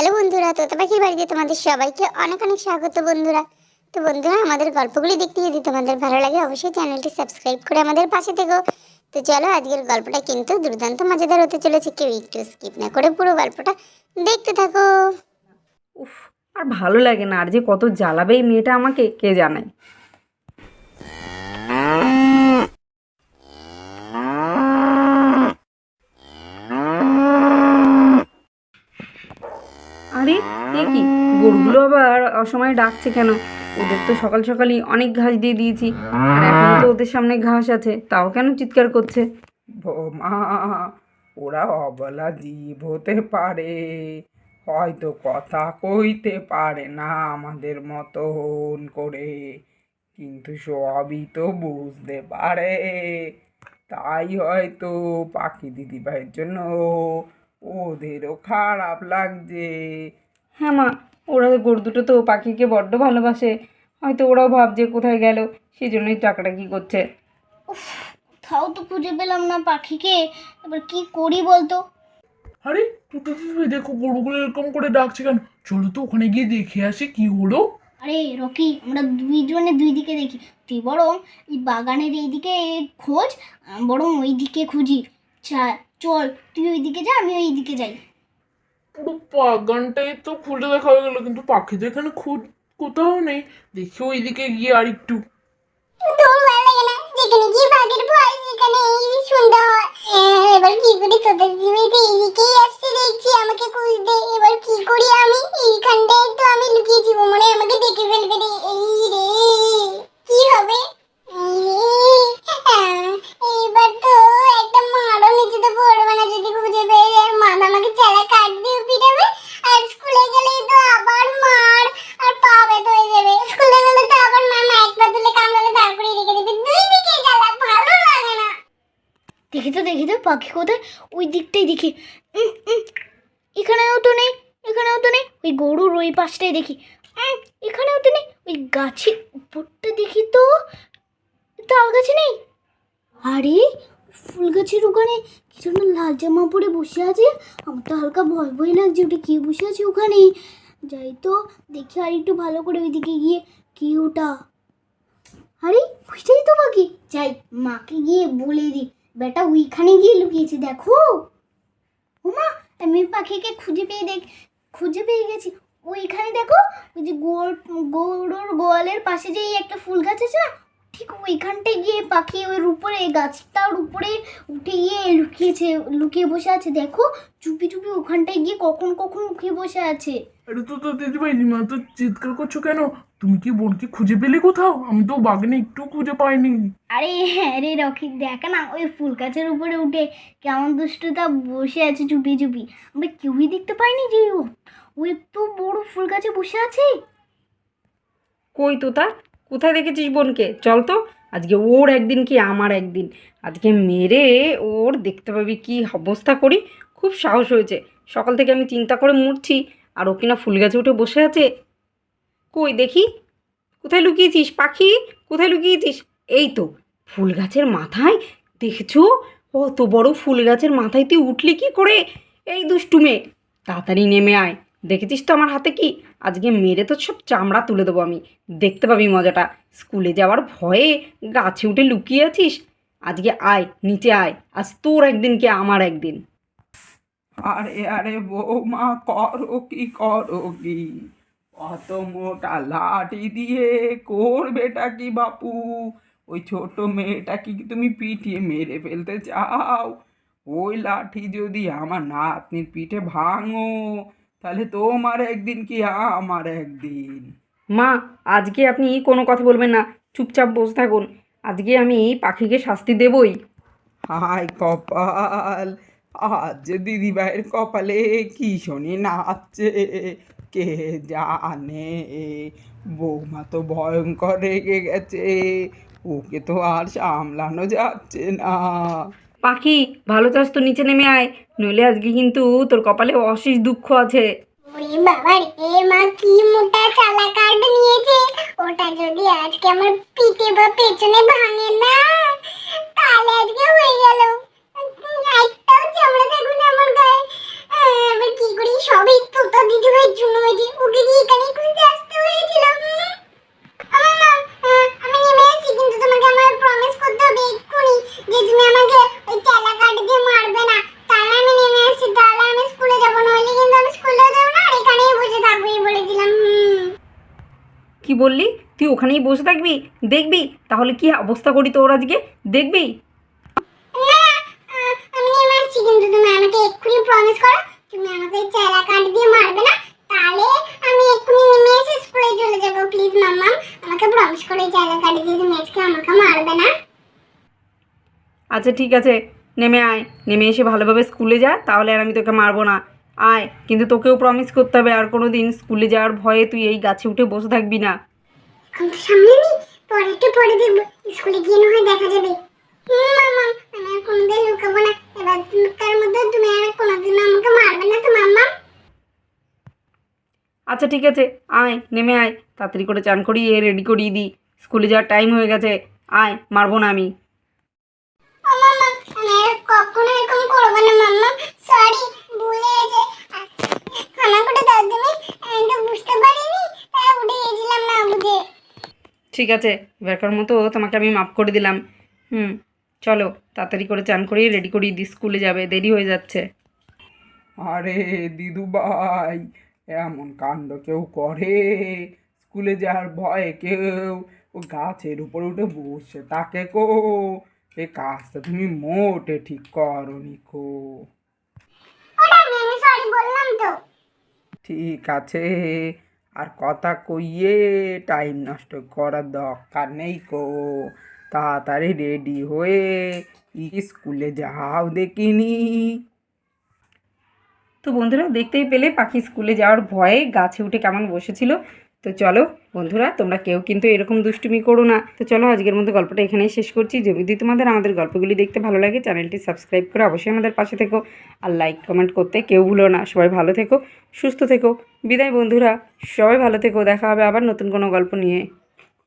Hello বন্ধুরা, তোতা পাখির বাড়িতে তোমাদের সবাইকে অনেক অনেক স্বাগত বন্ধুরা। তো বন্ধুরা, আমাদের গল্পগুলি দেখতে যদি তোমাদের ভালো লাগে, অবশ্যই চ্যানেলটি সাবস্ক্রাইব করে আমাদের পাশে থেকো। তো চলো, আজকের গল্পটা কিন্তু দুর্দান্ত মজাদার হতে চলেছে, কেউ একটু স্কিপ না করে পুরো গল্পটা দেখতে থাকো। উফ, আর ভালো লাগে না, আর যে কত জ্বালাবে এই মেয়েটা আমাকে, কে জানে? এ কি? গরুগুলো আবার অসময়ে ডাকছে কেন? ওদের তো সকাল সকালই অনেক ঘাস দিয়ে দিয়েছি। আর এখন তো ওদের সামনে ঘাস আছে, তাও কেন চিৎকার করছে? ওরা অবলা জীব হতে পারে। হয়তো কথা কইতে পারে না আমাদের মতন করে। কিন্তু সবই তো বুঝতে পারে। তাই হয়তো পাখি দিদিভাইয়ের জন্য ওদেরও খারাপ লাগছে। হ্যাঁ মা ওরা গরু দুটো তো পাখিকে বড্ড ভালোবাসে। হয়তো ওরাও ভাবছে কোথায় গেল সেই জন্যই টাকাটা কি করছে। কোথাও তো খুঁজে পেলাম না পাখিকে। এবার কি করি বলতো? আরে দুটো দিদি দেখো গরুগুলো এরকম করে ডাকছে কেন? চলো তো ওখানে গিয়ে দেখে আসি কি হলো। আরে রকি আমরা দুইজনে দুই দিকে দেখি। তুই বরং এই বাগানের এই দিকে খোঁজ আমি বরং ওই দিকে খুঁজি। চা চল, তুই ওই দিকে যা, আমি ওই দিকে যাই। পুরো বাগানটাই তো খুলে দেখা হয়ে গেল, কিন্তু পাখিদের এখানে খুঁজ কোথাও নেই। দেখি ওইদিকে গিয়ে আর একটু। পাখি কোথায়? ওই দিকটাই দেখি। এখানেও তো নেই, এখানেও তো নেই। ওই গরুর ওই পাশটাই দেখি। এখানেও তো নেই। ওই গাছের উপরটা দেখি তো। তাল গাছে নেই? আরে ফুল গাছের ওখানে কি একটা লাল জামা পরে বসে আছে। আমার তো হালকা ভয় ভয় লাগছে ওটা কে বসে আছে ওখানে। যাই তো, দেখি আর একটু ভালো করে ওইদিকে গিয়ে কি ওটা। আরে, ওইটাই তো বাকি যাই, মাকে গিয়ে বলে দিই। বেটা ওইখানে গিয়ে লুকিয়েছি, দেখো। ওমা, আমি পাখিকে খুঁজে পেয়ে দেখ, খুঁজে পেয়ে গেছি। ওইখানে দেখো, ওই যে গোড় গরুর গোয়ালের পাশে যে একটা ফুল গাছ আছে না ঠিক ওইখানটায় গিয়ে পাখি ওর উপরে গাছটার উপরে উঠে গিয়ে লুকিয়েছে লুকিয়ে বসে আছে। দেখো চুপি চুপি ওখানটায় গিয়ে কখন কখন লুকিয়ে বসে আছে। আরে তো তো দিদিভাই রিমা তো চিৎকার করছ কেন? তুমি কি বোনকে খুঁজে পেলে কোথাও? আমি তো বাগানে একটু খুঁজে পাইনি। আরে হ্যাঁ রে রকি দেখ না ওই ফুল গাছের উপরে উঠে কেমন দুষ্টুটা বসে আছে চুপি চুপি। আমরা কেউই দেখতে পাইনি যে ও ও একটু বড় ফুল গাছে বসে আছে। কই তোতা কোথায় দেখেছিস বোনকে? চল তো, আজকে ওর একদিন কি আমার একদিন? আজকে মেরে ওর দেখতে পাবি কি অবস্থা করি। খুব সাহস হয়েছে। সকাল থেকে আমি চিন্তা করে মরছি। আর ও কিনা ফুল গাছে উঠে বসে আছে। কই দেখি? কোথায় লুকিয়েছিস, পাখি? কোথায় লুকিয়েছিস? এই তো, ফুল গাছের মাথায়। দেখেছ? অত বড় ফুল গাছের মাথায় তুই উঠলি কি করে? এই দুষ্টু মেয়ে তাড়াতাড়ি নেমে আয়। দেখেছিস তো আমার হাতে কি? আজকে মেরে তো সব চামড়া তুলে দেবো আমি। দেখতে পাবি মজাটা। স্কুলে যাওয়ার ভয়ে গাছে উঠে লুকিয়ে আছিস? আজকে আয়, নিচে আয়। আজ তোর একদিন কি আমার একদিন। আরে আরে বৌমা, করো কি করো কি? অত মোটা লাঠি দিয়ে করবেটা কি বাপু? ওই ছোট মেয়েটাকে কি তুমি পিটিয়ে মেরে ফেলতে চাও? ওই লাঠি যদি আমার নাতনির পিঠে ভাঙো তাহলে তোমার একদিন কি? আমার একদিন। মা আজকে আপনি কোনো কথা বলবেন না। চুপচাপ বসে থাকুন। আজকে আমি পাখিকে শাস্তি দেবই। হাই কপাল! আজ যে দিদিভাইয়ের কপালে কি শনি নাচছে? কে জানে? বৌমা তো ভয়ঙ্কর রেগে গেছে। ওকে তো আর সামলানো যাচ্ছে না। পাখি, ভালো চাস তো নিচে নেমে আয়। নইলে আজকে কিন্তু তোর কপালে অশেষ দুঃখ আছে। মোটা চালা কাঠ ওটা যদি আজকে আমার বা পেছনে ভাঙে না আজকে হয়ে গেল। আমার করি? সবই জন্য ওকে এখানে আসতে কি বললি? তুই ওখানেই বসে থাকবি? দেখবি? তাহলে কি অবস্থা করি তোর আজকে? দেখবি? না আহ, আমি নেমে আসছি কিন্তু তুমি আমাকে এক্ষুনি প্রমিস করো তুমি আমাকে ওই চেলা কাঠ দিয়ে মারবে না? তাহলে আমি এক্ষুনি নেমে এসে স্কুলে চলে যাব প্লিজ মাম্মা আমাকে প্রমিস করো এই চেলা কাঠ দিয়ে তুমি আজকে আমাকে মারবে না। আচ্ছা ঠিক আছে। নেমে আয়। নেমে এসে ভালোভাবে স্কুলে যা তাহলে আর আমি তোকে মারবো না। আয় কিন্তু তোকেও প্রমিস করতে হবে আর কোনো দিন স্কুলে যাওয়ার ভয়ে তুই এই গাছে উঠে বসে থাকবি না। এখন তো সামনে পরে একটু পরে দেখব স্কুলে গিয়ে না হয় দেখা যাবে। হুম মাম্মা আমি আর কোনোদিন লুকাবো না এবারকার মধ্যে তুমি আর কোনোদিন আমাকে মারবে না তো মাম্মা। আচ্ছা ঠিক আছে আয় নেমে আয় তাড়াতাড়ি করে চান করিয়ে রেডি করিয়ে দিই স্কুলে যাওয়ার টাইম হয়ে গেছে আয় মারবো না আমি। কখনো এরকম করব না মাম্মা সরি ভুলে গেছে ক্ষমা করে দাও তুমি আমি তো বুঝতে পারিনি তাই উঠে গেছিলাম না বুঝে ঠিক আছে এবারকার মতো তোমাকে আমি মাফ করে দিলাম। হুম চলো তাড়াতাড়ি করে চান করিয়ে রেডি করিয়ে দিই স্কুলে যাবে দেরি হয়ে যাচ্ছে। আরে দিদু ভাই এমন কাণ্ড কেউ করে? স্কুলে যাওয়ার ভয়ে কেউ ও গাছের উপর উঠে বসে তাকে কো? এ কাজটা তুমি মোটে ঠিক করনি কো। ওটা আমি আমি সরি বললাম তো। ঠিক আছে আর কথা কইয়ে টাইম নষ্ট করার দরকার নেই কো। তাড়াতাড়ি রেডি হয়ে স্কুলে যাও দেখিনি। তো বন্ধুরা, দেখতেই পেলে পাখি স্কুলে যাওয়ার ভয়ে গাছে উঠে কেমন বসেছিল। তো চলো বন্ধুরা, তোমরা কেউ কিন্তু এরকম দুষ্টুমি করো না। তো চলো আজকের মতো গল্পটা এখানেই শেষ করছি। যদি তোমাদের আমাদের গল্পগুলি দেখতে ভালো লাগে, চ্যানেলটি সাবস্ক্রাইব করে অবশ্যই আমাদের পাশে থেকো। আর লাইক কমেন্ট করতে কেউ ভুলো না। সবাই ভালো থেকো, সুস্থ থেকো। বিদায় বন্ধুরা, সবাই ভালো থেকো। দেখা হবে আবার নতুন কোনো গল্প নিয়ে।